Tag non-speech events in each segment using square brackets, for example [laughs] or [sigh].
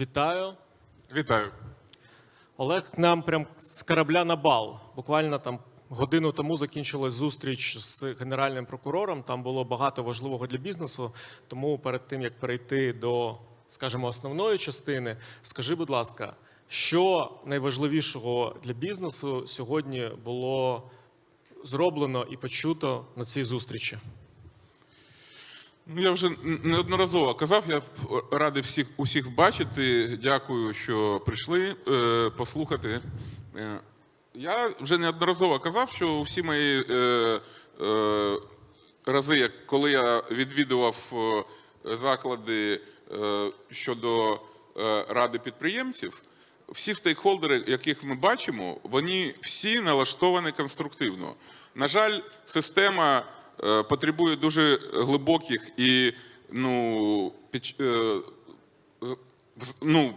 Вітаю. Вітаю. Олег к нам прям з корабля на бал. Буквально там годину тому закінчилась зустріч з генеральним прокурором. Там було багато важливого для бізнесу. Тому перед тим як перейти до, скажімо, основної частини, скажи, будь ласка, що найважливішого для бізнесу сьогодні було зроблено і почуто на цій зустрічі? Ну, я вже неодноразово казав, я радий всіх усіх бачити. Дякую, що прийшли е, послухати. Е, я вже неодноразово казав, що всі мої е, е, рази, коли я відвідував е, заклади е, щодо е, ради підприємців, всі стейкхолдери, яких ми бачимо, вони всі налаштовані конструктивно. На жаль, система потребує дуже глибоких і ну, під, е, ну,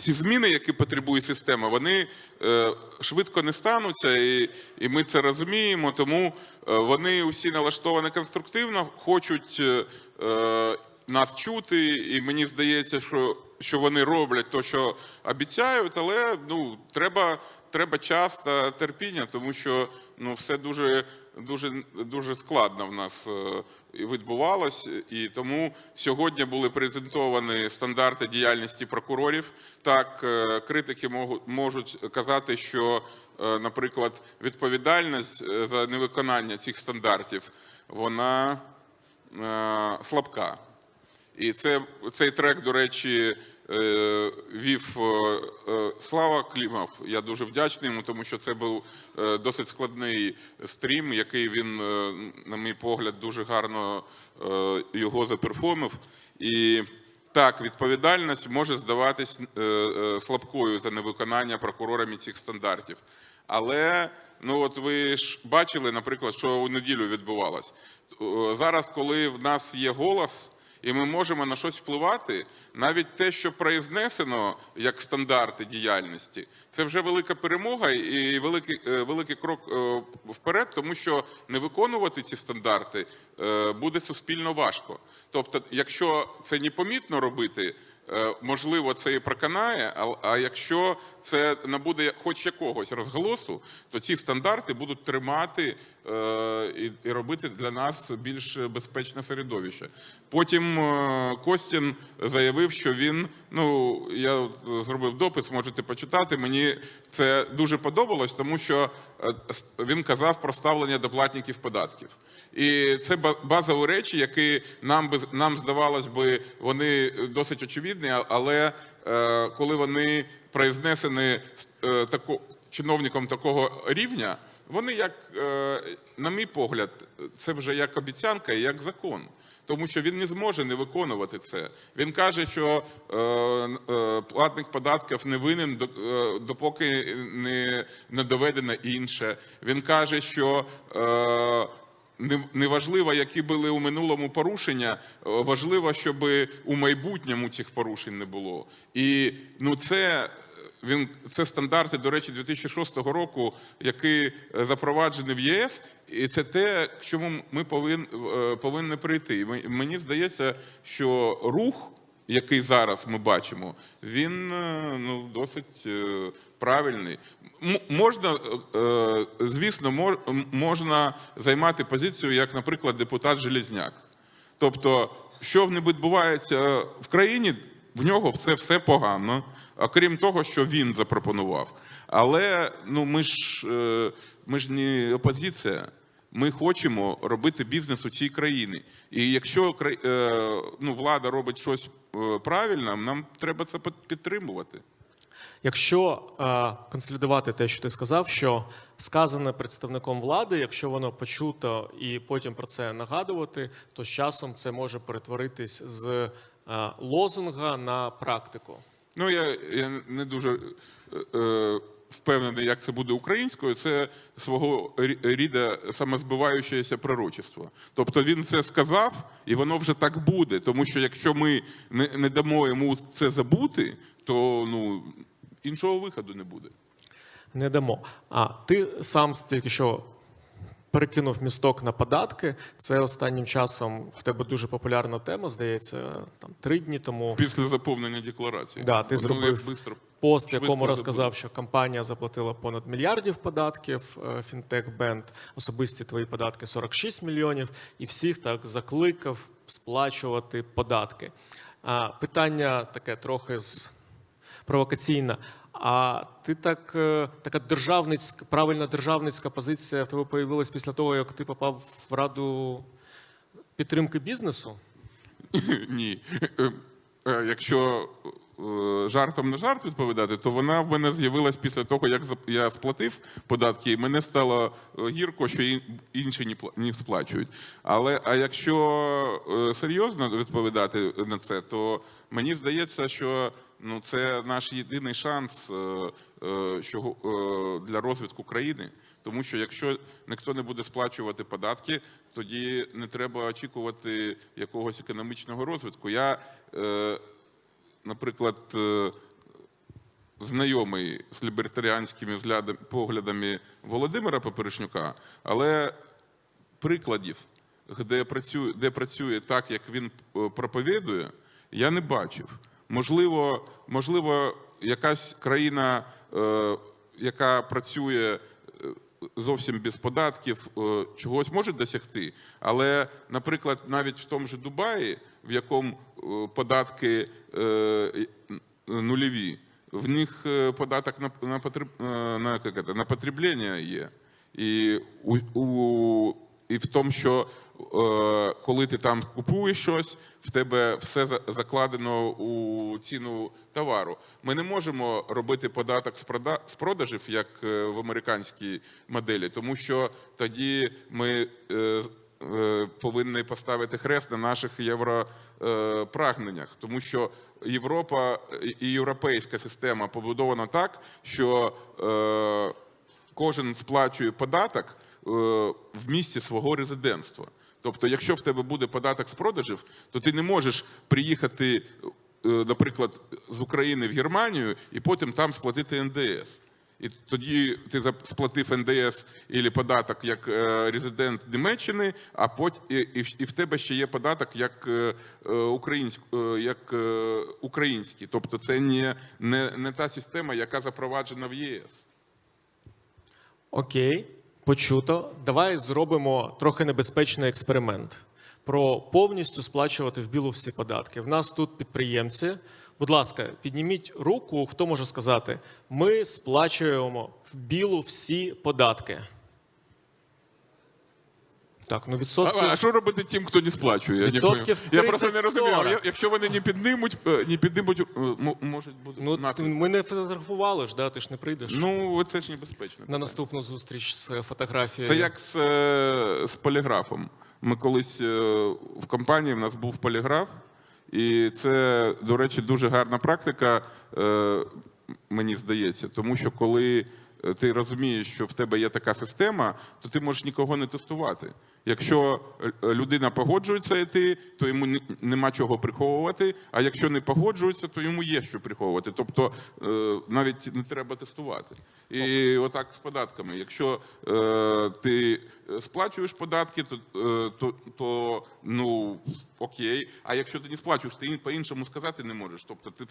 ці зміни, які потребує система, вони е, швидко не стануться, і, і ми це розуміємо. Тому е, вони усі налаштовані конструктивно, хочуть е, е, нас чути, і мені здається, що, що вони роблять те, що обіцяють, але ну, треба, треба час та терпіння, тому що ну, все дуже, дуже, дуже складно в нас е, відбувалось, і тому сьогодні були презентовані стандарти діяльності прокурорів. Так, е, критики можу- можуть казати, що, е, наприклад, відповідальність за невиконання цих стандартів вона слабка. І це, цей трек, до речі, вів е, е, Слава Клімов. Я дуже вдячний йому, тому що це був е, досить складний стрім, який він, е, на мій погляд, дуже гарно е, його заперформив. І так, відповідальність може здаватись е, е, слабкою за невиконання прокурорами цих стандартів. Але ну от ви ж бачили, наприклад, що у неділю відбувалось. Е, Зараз, коли в нас є голос, і ми можемо на щось впливати, навіть те, що произнесено як стандарти діяльності, це вже велика перемога і великий, е, великий крок е, вперед, тому що не виконувати ці стандарти е, буде суспільно важко. Тобто, якщо це непомітно робити, можливо, це і проканає, а- якщо це набуде хоч якогось розголосу, то ці стандарти будуть тримати і, і робити для нас більш безпечне середовище. Потім е, Костін заявив, що він, ну я зробив допис, можете почитати. Мені це дуже подобалось, тому що е, він казав про ставлення до платників податків. І це ба- базові речі, які нам би нам здавалось би, вони досить очевидні, але е, коли вони произнесені е, тако, чиновником такого рівня, вони як, е, на мій погляд, це вже як обіцянка і як закон. Тому що він не зможе не виконувати це. Він каже, що е, е, платник податків не винен, до- допоки не, доведено інше. Він каже, що не- неважливо, які були у минулому порушення, важливо, щоб у майбутньому цих порушень не було. І ну це. Він це стандарти, до речі, 2006 року, які е, запроваджені в ЄС, і це те, к чому ми повин, е, повинні прийти. І мені здається, що рух, який зараз ми бачимо, він е, ну досить правильний. Можна, звісно, можна займати позицію, як, наприклад, депутат Желізняк. Тобто, що не відбувається в країні, в нього все, все погано, окрім того, що він запропонував. Але ну, ми, ж, е, ми ж не опозиція. Ми хочемо робити бізнес у цій країні. І якщо е, ну, влада робить щось е, правильно, нам треба це під- підтримувати. Якщо е, консолідувати те, що ти сказав, що сказане представником влади, якщо воно почуто і потім про це нагадувати, то з часом це може перетворитись з лозунга на практику. Ну, я, я не дуже е, е, впевнений, як це буде українською. Це свого рі- ріда самозбиваючеся пророчество. Тобто він це сказав, і воно вже так буде. Тому що якщо ми не, не дамо йому це забути, то ну, іншого виходу не буде. Не дамо. А ти сам тільки що перекинув місток на податки. Це останнім часом в тебе дуже популярна тема, здається, там три дні тому. Після заповнення декларації. Да, ти зробив бистро- пост, в якому розказав, що компанія заплатила понад мільярдів податків. Фінтех Бенд, особисті твої податки 46 мільйонів, і всіх так закликав сплачувати податки. А питання таке трохи з провокаційне. А ти так, е, така державницька, правильна державницька позиція в тебе появилась після того, як ти попав в раду підтримки бізнесу? [laughs] Ні. Е, е, Якщо жартом на жарт відповідати, то вона в мене з'явилась після того, як я сплатив податки, і мене стало гірко, що інші не сплачують. Але а якщо серйозно відповідати на це, то мені здається, що ну це наш єдиний шанс е, е, що, е, для розвитку країни. Тому що якщо ніхто не буде сплачувати податки, тоді не треба очікувати якогось економічного розвитку. Я, наприклад, знайомий з лібертаріанськими поглядами Володимира Поперечнюка, але прикладів, де працює, де працює так, як він проповідує, я не бачив. Можливо, можливо, якась країна, е, яка працює е, зовсім без податків, е, чогось може досягти. Але, наприклад, навіть в тому же Дубаї, в якому податки нульові, в них податок на, потреб, на, як на потреблення є. І, у, у, і в тому, що коли ти там купуєш щось, в тебе все за- закладено у ціну товару. Ми не можемо робити податок з, прода, з продажів, як е, в американській моделі, тому що тоді ми е, е, повинні поставити хрест на наших європрагненнях, тому що Європа і європейська система побудована так, що е, кожен сплачує податок е, в місці свого резидентства. Тобто, якщо в тебе буде податок з продажів, то ти не можеш приїхати, е, наприклад, з України в Германію і потім там сплатити НДС. І тоді ти сплатив НДС і податок як е, резидент Німеччини, а потім і, і, в- тебе ще є податок як, е, українськ, як український. Тобто це не, не, не та система, яка запроваджена в ЄС. Окей, почуто. Давай зробимо трохи небезпечний експеримент про повністю сплачувати в білу всі податки. В нас тут підприємці. Будь ласка, підніміть руку, хто може сказати, ми сплачуємо в білу всі податки. Так, ну відсотків. А, а що робити тим, хто не сплачує? Я, не Відсотків я просто не 30-40. розумію. Якщо вони не піднимуть, е, не піднимуть, е, м- можуть бути Ну, наслідки. ми не фотографували ж, да? ти ж не прийдеш Ну, це ж небезпечно. на наступну зустріч з фотографією. Це як з, е, з поліграфом. Ми колись е, в компанії в нас був поліграф, і це, до речі, дуже гарна практика, е, мені здається, тому що коли е, ти розумієш, що в тебе є така система, то ти можеш нікого не тестувати. Якщо е, людина погоджується йти, то йому нема чого приховувати. А якщо не погоджується, то йому є що приховувати. Тобто е, навіть не треба тестувати. І отак з податками. Якщо е, ти сплачуєш податки, то, то, то ну окей. А якщо ти не сплачуєш, ти по-іншому сказати не можеш. Тобто ти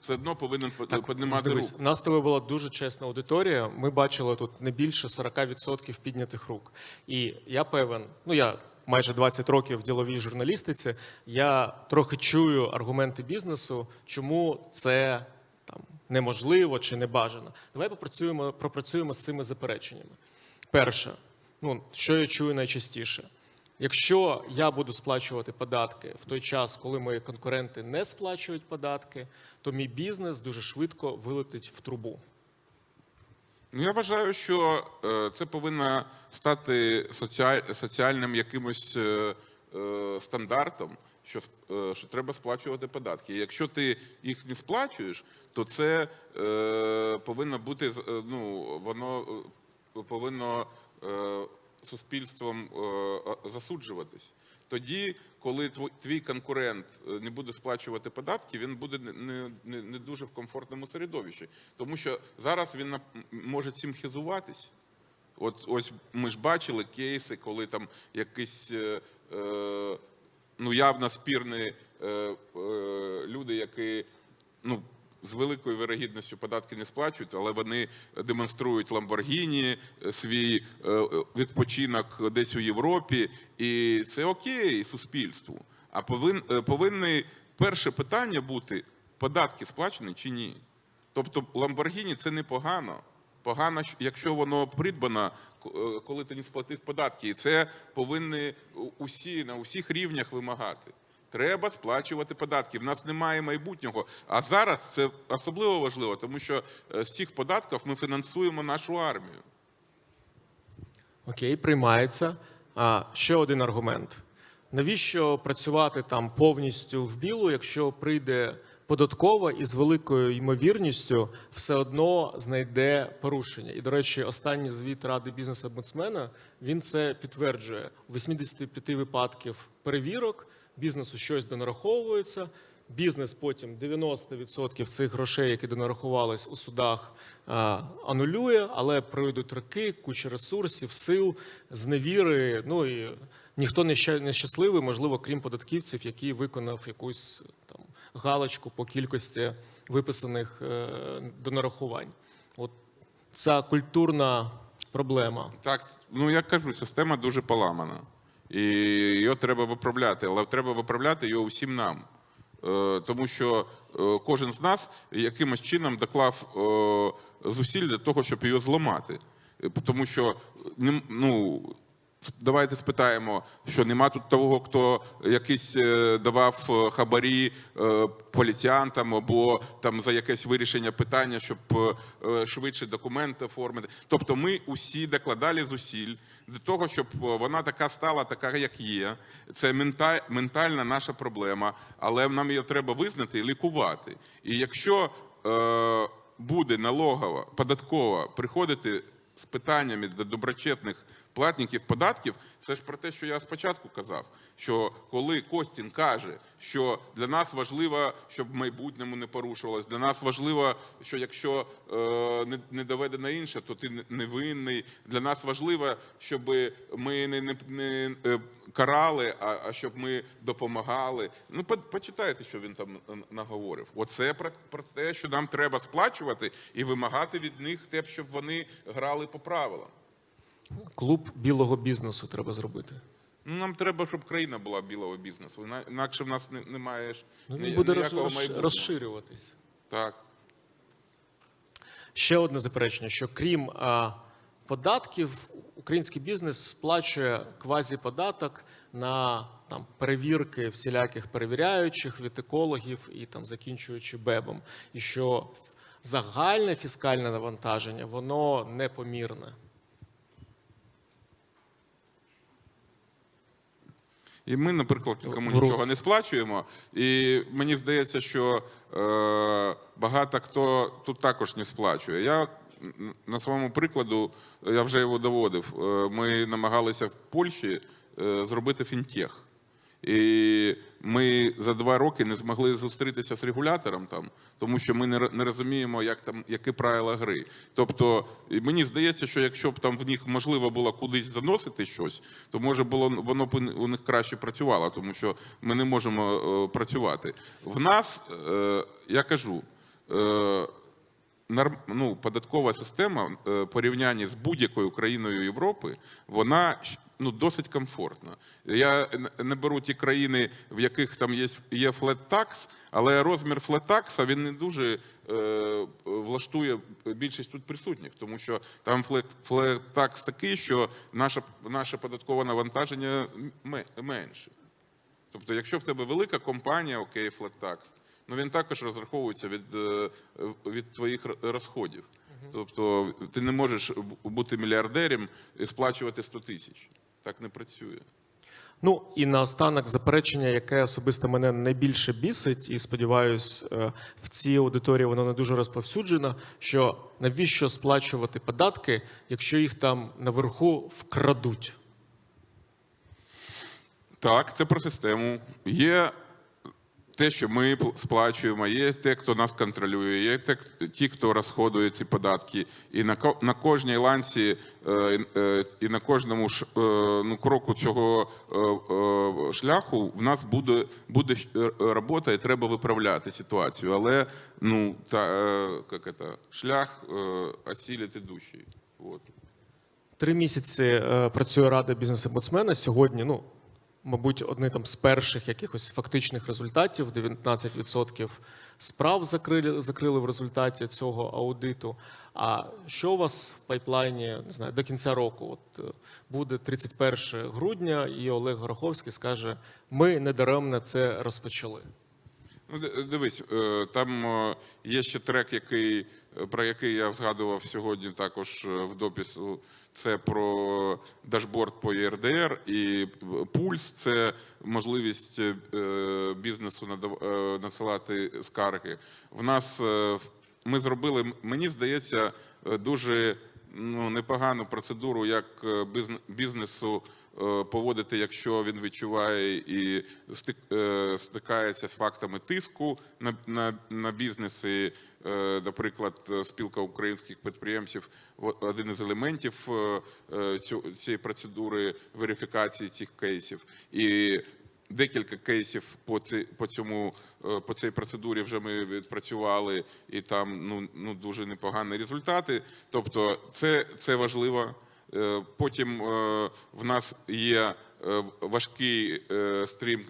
все одно, повинен по- піднімати Дивись, руку. у нас тобою була дуже чесна аудиторія. Ми бачили тут не більше 40% піднятих рук. І я певен, ну я майже 20 років в діловій журналістиці. Я трохи чую аргументи бізнесу, чому це там неможливо чи не бажано. Давай попрацюємо, пропрацюємо з цими запереченнями. Перше, ну що я чую найчастіше. Якщо я буду сплачувати податки в той час, коли мої конкуренти не сплачують податки, то мій бізнес дуже швидко вилетить в трубу. Ну, я вважаю, що е, це повинно стати соціаль, соціальним якимось е, е, стандартом, що, що треба сплачувати податки. Якщо ти їх не сплачуєш, то це повинно бути ну, воно повинно суспільством е, засуджуватись. Тоді, коли твій конкурент е, не буде сплачувати податки, він буде не, не, не- не дуже в комфортному середовищі. Тому що зараз він може цим хизуватись. От ось ми ж бачили кейси, коли там якісь е, е, ну, явно спірні е, е, люди, які ну, з великою вирогідністю податки не сплачують, але вони демонструють Ламборгіні, е, свій е, відпочинок десь у Європі, і це окей суспільству. А повин, е, повинні перше питання бути: податки сплачені чи ні? Тобто Ламборгіні це непогано. Погано, якщо воно придбано, коли ти не сплатив податки. І це повинні усі на усіх рівнях вимагати. Треба сплачувати податки. В нас немає майбутнього. А зараз це особливо важливо, тому що е, з цих податків ми фінансуємо нашу армію. Окей, приймається. А ще один аргумент: навіщо працювати там повністю в білу, якщо прийде податкова і з великою ймовірністю все одно знайде порушення? І до речі, останній звіт ради бізнесу омбудсмена він це підтверджує. У 85 випадків перевірок бізнесу щось донараховується. Бізнес потім 90% цих грошей, які донарахувались у судах, анулює, але пройдуть роки, куча ресурсів, сил, зневіри. Ну і ніхто не ща- не щасливий, можливо, крім податківців, який виконав якусь там галочку по кількості виписаних е, донарахувань. От ця культурна проблема. Так, ну я кажу, система дуже поламана. І його треба виправляти, але треба виправляти його усім нам. Е, Тому що е, кожен з нас якимось чином доклав е, зусиль для того, щоб його зламати. Тому що ну, давайте спитаємо, що нема тут того, хто якийсь е, давав е, хабарі е, поліціянтам або там за якесь вирішення питання, щоб швидше документи оформити. Тобто ми усі докладали зусиль для того, щоб вона така стала, така, як є. Це мента- ментальна наша проблема, але нам її треба визнати і лікувати. І якщо е, буде налогова, податкова приходити з питаннями до доброчетних платників податків, це ж про те, що я спочатку казав. Що коли Костін каже, що для нас важливо, щоб в майбутньому не порушувалось, для нас важливо, що якщо е, не, доведено інше, то ти не- невинний. Для нас важливо, щоб ми не, не, не е, карали, а, а щоб ми допомагали. Ну, по- почитайте, що він там е, наговорив. Оце про, про те, що нам треба сплачувати і вимагати від них те, щоб вони грали по правилам. Клуб білого бізнесу треба зробити. Ну, нам треба, щоб країна була білого бізнесу. Інакше в нас немає Ну, він буде роз- розширюватись. Так. Ще одне заперечення: що крім а, податків, український бізнес сплачує квазіподаток на там перевірки всіляких перевіряючих від екологів і там закінчуючи бебом, і що загальне фіскальне навантаження воно непомірне. І ми, наприклад, нікому нічого не сплачуємо. І мені здається, що е, багато хто тут також не сплачує. Я на своєму прикладу, я вже його доводив. Е, Ми намагалися в Польщі е, зробити фінтех. І ми за два роки не змогли зустрітися з регулятором там, тому що ми не, не розуміємо, як там які правила гри. Тобто, і мені здається, що якщо б там в них можливо було кудись заносити щось, то може було воно б у них краще працювало, тому що ми не можемо е, працювати. В нас е, я кажу. Е, ну, податкова система е, в порівнянні з будь-якою країною Європи, вона ну, досить комфортна. Я не беру ті країни, в яких там є, є tax, але розмір tax, він не дуже е, влаштує більшість тут присутніх, тому що там tax такий, що наше, наше податкове навантаження ме- менше. Тобто, якщо в тебе велика компанія, окей, tax, ну він також розраховується від, е, від твоїх розходів. Тобто ти не можеш бути мільярдером і сплачувати 100 тисяч. Так не працює. Ну і наостанок заперечення, яке особисто мене найбільше бісить, і сподіваюсь, е, в цій аудиторії воно не дуже розповсюджено. Що навіщо сплачувати податки, якщо їх там наверху вкрадуть? Так, це про систему. Є те, що ми сплачуємо, є те, хто нас контролює, є те, ті, хто розходує ці податки. І на, на кожній ланці е, е, і на кожному е, ну, кроку цього шляху в нас буде, буде робота і треба виправляти ситуацію. Але ну, та, як це, шлях осілить ідущий. От. Три місяці працює рада бізнес-омбудсмена. Сьогодні, ну, мабуть, одні там з перших якихось фактичних результатів. 19% справ закрили, закрили в результаті цього аудиту. А що у вас в пайплайні не знаю, до кінця року? От е, буде 31 грудня, і Олег Гороховський скаже: ми недаремно це розпочали. Ну, дивись, е, там е, є ще трек, який, про який я згадував сьогодні також в допису. Це про дашборд по ЄРДР і пульс це можливість е, бізнесу е, надсилати скарги. В нас е, ми зробили, мені здається, дуже ну, непогану процедуру, як бізнесу поводити, якщо він відчуває і стик- е, стикається з фактами тиску на, на, на бізнес. І, е, наприклад, е, спілка українських підприємців один із елементів е, е, цієї процедури верифікації цих кейсів. І Декілька кейсів по ці, по цьому е, по цій процедурі вже ми відпрацювали, і там ну ну дуже непогані результати. Тобто, це, це важливо. Е, Потім е, в нас є е, важкий стрім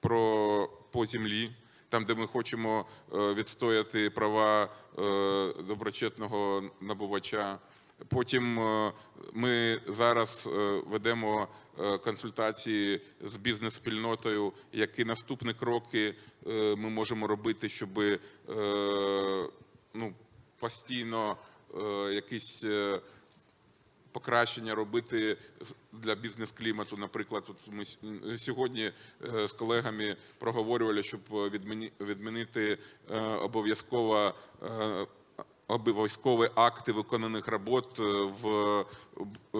про по землі, там, де ми хочемо відстояти права доброчесного набувача. Потім ми зараз ведемо консультації з бізнес-спільнотою, які наступні кроки ми можемо робити, щоб ну, постійно якісь покращення робити для бізнес-клімату. Наприклад, тут ми сьогодні е, з колегами проговорювали, щоб відмінити е, обов'язково. е, Обов'язкові акти виконаних робот е, в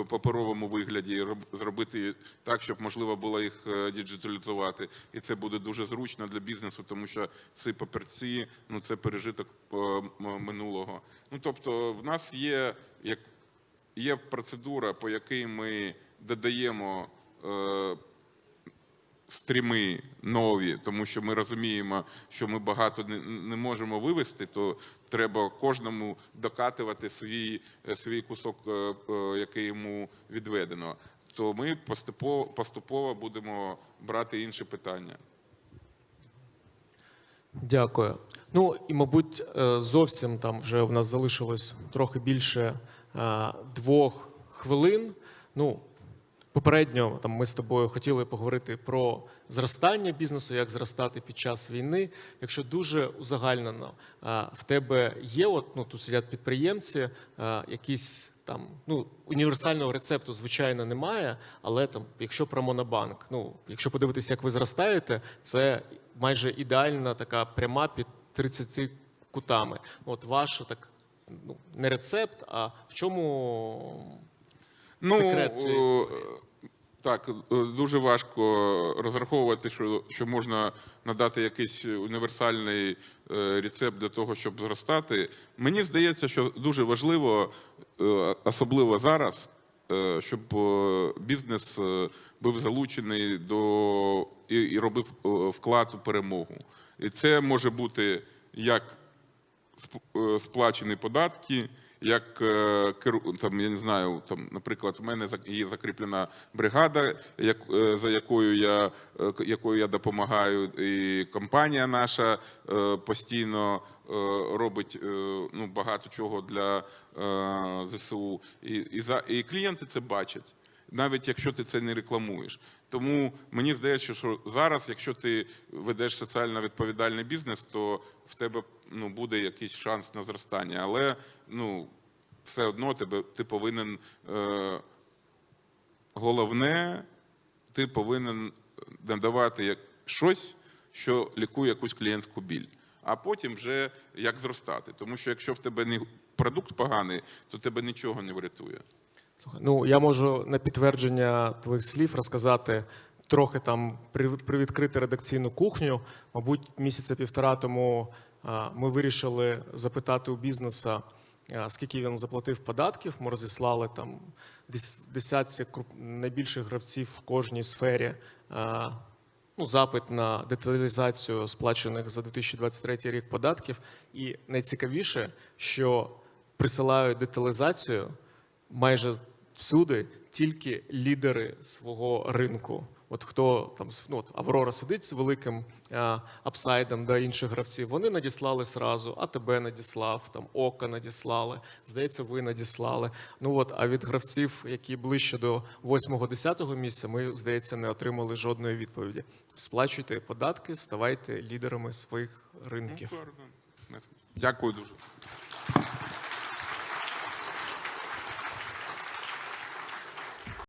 паперовому вигляді, зробити так, щоб можливо було їх е, діджиталізувати. І це буде дуже зручно для бізнесу, тому що ці папірці ну це пережиток е, минулого. Ну тобто, в нас є як є процедура, по якій ми додаємо е, стріми нові, тому що ми розуміємо, що ми багато не, не можемо вивести, то треба кожному докатувати свій, е, свій кусок, е, е, який йому відведено. То ми поступово, поступово будемо брати інші питання. Дякую. Ну і мабуть, е, зовсім там вже в нас залишилось трохи більше двох хвилин. Ну, попередньо там ми з тобою хотіли поговорити про зростання бізнесу, як зростати під час війни. Якщо дуже узагальнено, е, в тебе є, от ну тут сидять підприємці, е, якісь там ну універсального рецепту, звичайно, немає. Але там, якщо про монобанк, ну якщо подивитися, як ви зростаєте, це майже ідеальна така пряма під 30 кутами. От ваша так ну не рецепт, а в чому секрет цієї е, історії? Так, е, дуже важко розраховувати, що, що можна надати якийсь універсальний е, рецепт для того, щоб зростати. Мені здається, що дуже важливо, особливо зараз, щоб бізнес був залучений до і, робив вклад у перемогу. І це може бути як сплачені податки, як е, там, я не знаю, там, наприклад, в мене є закріплена бригада, як, е, за якою я, е, якою я допомагаю, і компанія наша е, постійно е, робить е, ну, багато чого для е, ЗСУ. І, і, за, і клієнти це бачать навіть якщо ти це не рекламуєш. Тому мені здається, що зараз, якщо ти ведеш соціально відповідальний бізнес, то в тебе ну, буде якийсь шанс на зростання. Але ну, все одно тебе, ти повинен е, головне, ти повинен надавати як щось, що лікує якусь клієнтську біль. А потім вже як зростати. Тому що якщо в тебе не продукт поганий, то тебе нічого не врятує. Ну, я можу на підтвердження твоїх слів розказати трохи там привідкрити редакційну кухню. Мабуть, місяця півтора тому ми вирішили запитати у бізнеса, скільки він заплатив податків. Ми розіслали там дес- десятці найбільших гравців в кожній сфері. Ну, запит на деталізацію сплачених за 2023 рік податків. І найцікавіше, що присилають деталізацію майже всюди тільки лідери свого ринку. От хто там ну, от Аврора сидить з великим а, апсайдом до інших гравців, вони надіслали сразу, АТБ надіслав, там Ока надіслали, здається, ви надіслали. Ну от, а від гравців, які ближче до 8-10 місця, ми, здається, не отримали жодної відповіді. Сплачуйте податки, ставайте лідерами своїх ринків. Дякую дуже.